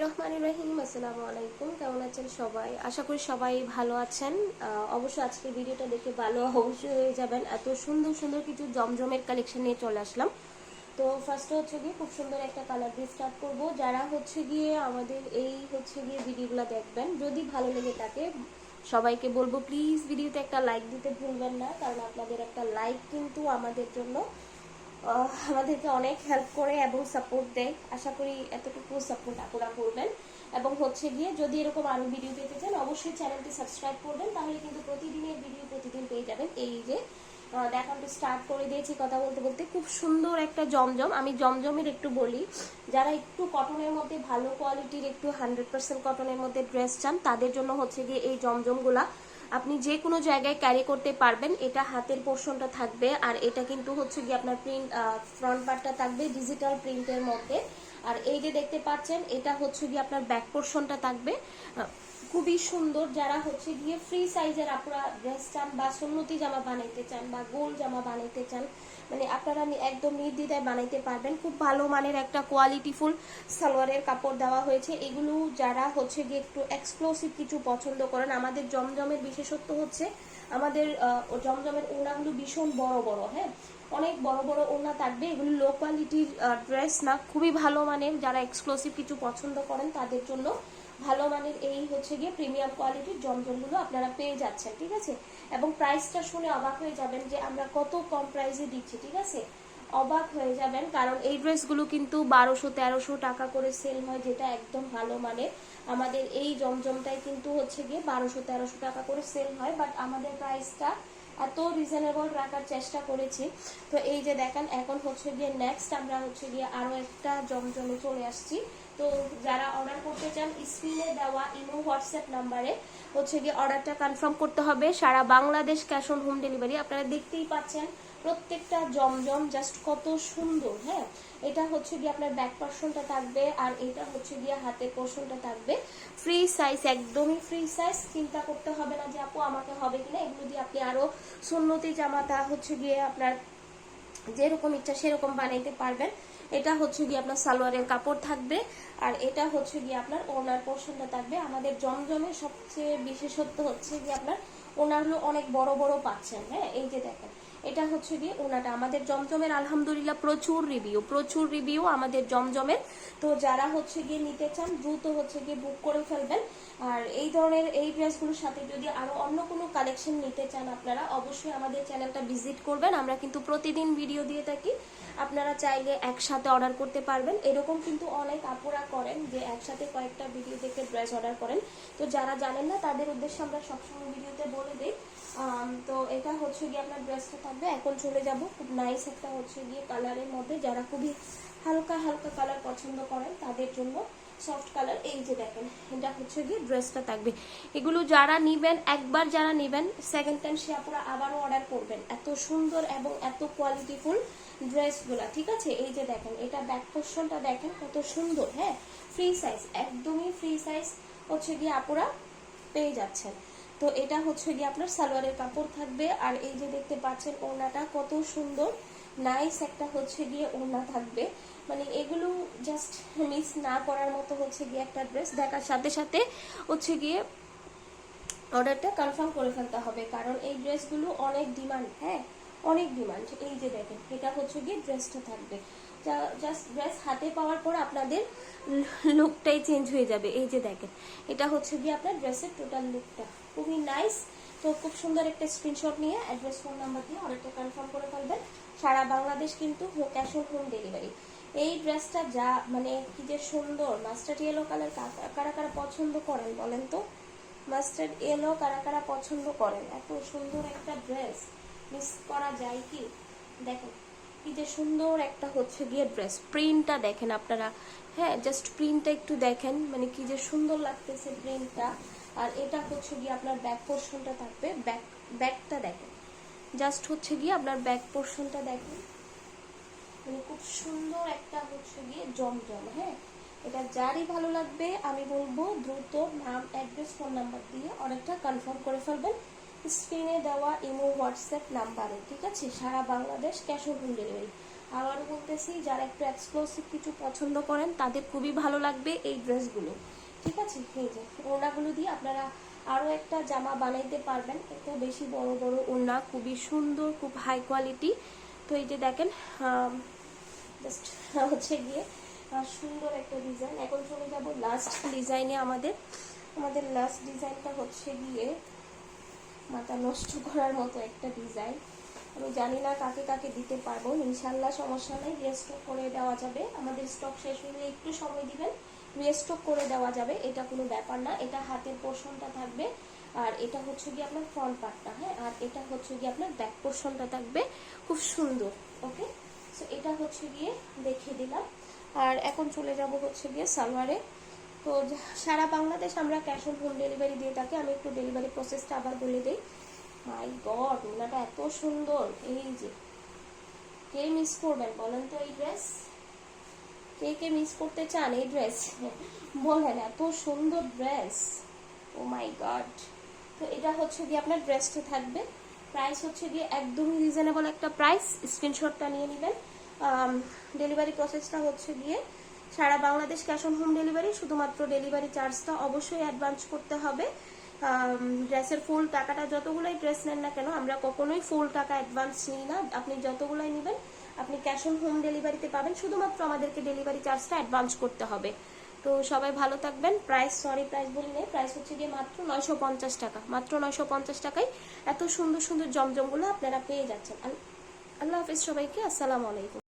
রহিম আসসালামু আলাইকুম। কেমন আছেন সবাই? আশা করি সবাই ভালো আছেন। আহ, অবশ্য আজকে ভিডিওটা দেখে ভালো অবশ্যই হয়ে যাবেন। এত সুন্দর সুন্দর কিছু জমজমের কালেকশন নিয়ে চলে আসলাম। তো ফার্স্টে হচ্ছে গিয়ে খুব সুন্দর একটা কালার দিয়ে স্টার্ট করব। যারা হচ্ছে গিয়ে আমাদের এই হচ্ছে গিয়ে ভিডিওগুলো দেখবেন যদি ভালো লেগে থাকে সবাইকে বলব প্লিজ ভিডিওতে একটা লাইক দিতে ভুলবেন না। কারণ আপনাদের একটা লাইক কিন্তু আমাদের জন্য আমাদেরকে অনেক হেল্প করে এবং সাপোর্ট দেয়। আশা করি এতটুকু সাপোর্ট আপনারা করবেন। এবং হচ্ছে গিয়ে যদি এরকম আরও ভিডিও পেতে চান অবশ্যই চ্যানেলটি সাবস্ক্রাইব করবেন। তাহলে কিন্তু প্রতিদিনের ভিডিও প্রতিদিন পেয়ে যাবেন। এই যে আহ, দেখানটা স্টার্ট করে দিয়েছি কথা বলতে বলতে। খুব সুন্দর একটা জমজম। আমি জমজমের একটু বলি যারা একটু কটনের মধ্যে ভালো কোয়ালিটির একটু হান্ড্রেড পার্সেন্ট কটনের মধ্যে ড্রেস চান তাদের জন্য হচ্ছে গিয়ে এই জমজমগুলা আপনি যে কোনো জায়গায় ক্যারি করতে পারবেন, এটা হাতের পোর্শনটা থাকবে, আর এটা কিন্তু হচ্ছে গিয়ে আপনার প্রিন্ট ফ্রন্ট পার্টটা থাকবে ডিজিটাল প্রিন্টের মধ্যে। আর এই যে দেখতে পাচ্ছেন, এটা হচ্ছে গিয়ে আপনার ব্যাক পোর্শনটা থাকবে। খুবই সুন্দর যারা হচ্ছে গিয়ে ফ্রি সাইজের আপনারা ড্রেস চান বা সুন্নতি জামা বানাইতে চান বা গোল জামা বানাইতে চান মানে আপনারা একদম নির্দ্বিধায় বানাইতে পারবেন। খুব ভালো মানের একটা কোয়ালিটিফুল সালোয়ারের কাপড় দেওয়া হয়েছে। এগুলো যারা হচ্ছে গিয়ে একটু এক্সক্লুসিভ কিছু পছন্দ করেন, আমাদের জমজমের বিশেষত্ব হচ্ছে আমাদের জমজমের ওনাগুলো ভীষণ বড় বড় হ্যাঁ? অনেক বড় বড় ওনা থাকবে। এগুলো লো কোয়ালিটির ড্রেস না, খুবই ভালো মানের। যারা এক্সক্লুসিভ কিছু পছন্দ করেন, তাদের জন্য ভালো মানের এই হচ্ছে গিয়ে প্রিমিয়াম কোয়ালিটির জমজমগুলো আপনারা পেয়ে যাচ্ছেন, ঠিক আছে? এবং প্রাইসটা শুনে অবাক হয়ে যাবেন যে আমরা কত কম প্রাইসে দিচ্ছি, ঠিক আছে? অবাক হয়ে যাবেন, কারণ এই ড্রেসগুলো কিন্তু বারোশো, তেরোশো টাকা করে সেল হয়, যেটা একদম ভালো মানের। আমাদের এই জমজমটাই কিন্তু হচ্ছে গিয়ে বারোশো, তেরোশো টাকা করে সেল হয় বাট আমাদের প্রাইসটা এত রিজনেবল রাখার চেষ্টা করেছি। তো এই যে দেখেন, এখন হচ্ছে গিয়ে নেক্সট আমরা হচ্ছে গিয়ে আরও একটা জমজমে চলে আসছি। তো যারা অর্ডার করতে চান স্ক্রিনে দেওয়া ইমো হোয়াটসঅ্যাপ নাম্বারে হচ্ছে গিয়ে অর্ডারটা কনফার্ম করতে হবে। সারা Bangladesh cash on home delivery আপনারা দেখতেই পাচ্ছেন, প্রত্যেকটা জমজম জাস্ট কত সুন্দর হ্যাঁ? এটা হচ্ছে গিয়ে আপনার ব্যাক পোর্শনটা থাকবে আর এটা হচ্ছে গিয়ে হাতের পোর্শনটা থাকবে। ফ্রি সাইজ একদমই ফ্রি সাইজ চিন্তা করতে হবে না যে আপু, আমাকে হবে কিনা? এগুলো দিয়ে আপনি আরও সুন্নতি জামাটা হচ্ছে গিয়ে আপনার যেরকম ইচ্ছা সেরকম বানাইতে পারবেন। এটা হচ্ছে গিয়ে আপনার সালোয়ারের কাপড় থাকবে, আর এটা হচ্ছে গিয়ে আপনার ওনার পোর্শনটা থাকবে। আমাদের জমজমের সবচেয়ে বিশেষত্ব হচ্ছে যে আপনার ওনারগুলো অনেক বড় বড় পাচ্ছেন হ্যাঁ? এই যে দেখেন এটা হচ্ছে গিয়ে ওনাটা। আমাদের জমজমের আলহামদুলিল্লাহ প্রচুর রিভিউ প্রচুর রিভিউ আমাদের জমজমের। তো যারা হচ্ছে গিয়ে নিতে চান, দ্রুত হচ্ছে গিয়ে বুক করে ফেলবেন। আর এই ধরনের এই ড্রেসগুলোর সাথে যদি আরও অন্য কোনো কালেকশন নিতে চান আপনারা, অবশ্যই আমাদের চ্যানেলটা ভিজিট করবেন। আমরা কিন্তু প্রতিদিন ভিডিও দিয়ে থাকি। আপনারা চাইলে একসাথে অর্ডার করতে পারবেন। এরকম কিন্তু অনেক আপুরা করেন যে একসাথে কয়েকটা ভিডিও দেখে ড্রেস অর্ডার করেন। তো যারা জানেন না, তাদের উদ্দেশ্যে আমরা সবসময় ভিডিওতে বলে দিই তো এটা হচ্ছে গিয়ে আপনার ড্রেসটা থাকবে, এখন চলে যাব। খুব নাইস একটা হচ্ছে গিয়ে কালারের মধ্যে যারা খুবই হালকা হালকা কালার পছন্দ করেন, তাদের জন্য সফট কালার এই যে দেখেন, এটা হচ্ছে গিয়ে ড্রেসটা থাকবে। এগুলো যারা নিবেন, একবার যারা নিবেন সেকেন্ড টাইম সে আপনারা আবারও অর্ডার করবেন। এত সুন্দর এবং এত কোয়ালিটিফুল ড্রেসগুলো ঠিক আছে? এই যে দেখেন, এটা ব্যাক পোর্শনটা দেখেন, কত সুন্দর হ্যাঁ? ফ্রি সাইজ একদমই ফ্রি সাইজ হচ্ছে গিয়ে আপুরা পেয়ে যাচ্ছেন। তো এটা হচ্ছে গিয়ে আপনার সালোয়ারের কাপড় থাকবে। আর এই যে দেখতে পাচ্ছেন ওড়নাটা কত সুন্দর। নাইস একটা হচ্ছে গিয়ে ওড়না থাকবে। মানে এগুলো জাস্ট মিস না করার মতো হচ্ছে গিয়ে একটা ড্রেস দেখার সাথে সাথে হচ্ছে গিয়ে অর্ডারটা কনফার্ম করে ফেলতে হবে। কারণ এই ড্রেসগুলো অনেক ডিমান্ড হ্যাঁ? অনেক ডিমান্ড এই যে দেখেন, এটা হচ্ছে গিয়ে ড্রেসটা থাকবে। জাস্ট ড্রেস হাতে পাওয়ার পর আপনাদের লুকটাই চেঞ্জ হয়ে যাবে। এই যে দেখেন, এটা হচ্ছে গিয়ে আপনার ড্রেসের টোটাল লুকটা খুবই নাইস তো খুব সুন্দর একটা স্ক্রিনশট নিয়ে অ্যাড্রেস ফোন নাম্বার দিয়ে অর্ডারটা কনফার্ম করে ফেলবেন। সারা বাংলাদেশ কিন্তু ক্যাশ অন হোম ডেলিভারি এই ড্রেসটা যা মানে কি যে সুন্দর। মাস্টার্ড ইয়েলো কালার কারা কারা পছন্দ করেন বলেন তো? মাস্টার্ড ইয়েলো কারা কারা পছন্দ করেন? এত সুন্দর একটা ড্রেস মিস করা যায় কি? দেখেন যে সুন্দর একটা হচ্ছে গিয়ে ড্রেস প্রিন্টটা দেখেন আপনারা। হ্যাঁ জাস্ট প্রিন্টটা একটু দেখেন মানে কি যে সুন্দর লাগতেছে প্রিন্টটা আর এটা হচ্ছে গিয়ে আপনার ব্যাক পোর্শনটা থাকবে ব্যাক ব্যাকটা দেখেন। জাস্ট হচ্ছে গিয়ে আপনার ব্যাক পোর্শনটা দেখেন। মানে খুব সুন্দর একটা হচ্ছে গিয়ে জমজম হ্যাঁ। এটা যারই ভালো লাগবে, আমি বলব দ্রুত নাম অ্যাড্রেস ফোন নাম্বার দিয়ে অনেকটা কনফার্ম করে ফেলবেন। স্ক্রিনে দেওয়া ইমো, হোয়াটসঅ্যাপ নাম্বারে, ঠিক আছে? সারা বাংলাদেশ ক্যাশ অন ডেলিভারি। আবারও বলতেছি, যারা একটু এক্সক্লুসিভ কিছু পছন্দ করেন, তাদের খুবই ভালো লাগবে এই ড্রেসগুলো, ঠিক আছে? এই যে, ওড়নাগুলো দিয়ে আপনারা আরও একটা জামা বানাইতে পারবেন। এত বেশি বড় বড় ওড়না, খুবই সুন্দর, খুব হাই কোয়ালিটি তো এই যে দেখেন জাস্ট হচ্ছে গিয়ে সুন্দর একটা ডিজাইন এখন চলে যাব লাস্ট ডিজাইনে আমাদের। আমাদের লাস্ট ডিজাইনটা হচ্ছে গিয়ে মাথা নষ্ট করার মতো একটা ডিজাইন আমি জানি না কাকে কাকে দিতে পারব। ইনশাল্লাহ সমস্যা নেই। রিস্টক করে দেওয়া যাবে। আমাদের স্টক শেষ হলে একটু সময় দিবেন। রিস্টক করে দেওয়া যাবে। এটা কোনো ব্যাপার না। এটা হাতের পোর্শনটা থাকবে। আর এটা হচ্ছে গিয়ে আপনার ফ্রন্ট পার্টটা হ্যাঁ? আর এটা হচ্ছে গিয়ে আপনার ব্যাক পোর্শনটা থাকবে। খুব সুন্দর ওকে সো এটা হচ্ছে গিয়ে দেখিয়ে দিলাম। আর এখন চলে যাব হচ্ছে গিয়ে সালোয়ারে। তো সারা বাংলাদেশ আমরা ক্যাশ অন হোম ডেলিভারি দিয়ে থাকি। আমি একটু ডেলিভারি প্রসেসটা আবার বলে দিই। মাই গড ওনাটা এত সুন্দর। এই যে, কে মিস করবেন বলেন তো এই ড্রেস কে কে মিস করতে চান এই ড্রেস বলেন, এত সুন্দর ড্রেস ও মাই গড তো এটা হচ্ছে গিয়ে আপনার ড্রেসটা থাকবে। প্রাইস হচ্ছে গিয়ে একদমই রিজনেবল একটা প্রাইস স্ক্রিনশটটা নিয়ে নেবেন। ডেলিভারি প্রসেসটা হচ্ছে গিয়ে সারা Bangladesh cash on home delivery, শুধুমাত্র ডেলিভারি চার্জটা অবশ্যই অ্যাডভান্স করতে হবে। ড্রেসের ফুল টাকাটা যতগুলোই ড্রেস নেন না কেন, আমরা কখনোই ফুল টাকা অ্যাডভান্স নিই না। আপনি যতগুলোই নেবেন, আপনি ক্যাশ অন হোম ডেলিভারিতে পাবেন, শুধুমাত্র আমাদেরকে ডেলিভারি চার্জটা অ্যাডভান্স করতে হবে। তো সবাই ভালো থাকবেন। প্রাইস, সরি, প্রাইস বলি নেই, প্রাইস হচ্ছে গিয়ে মাত্র নয়শো পঞ্চাশ টাকা। মাত্র নয়শো পঞ্চাশ টাকায় এত সুন্দর সুন্দর জমজমগুলো আপনারা পেয়ে যাচ্ছেন। আল্লাহ হাফিজ সবাইকে, আসসালামু আলাইকুম।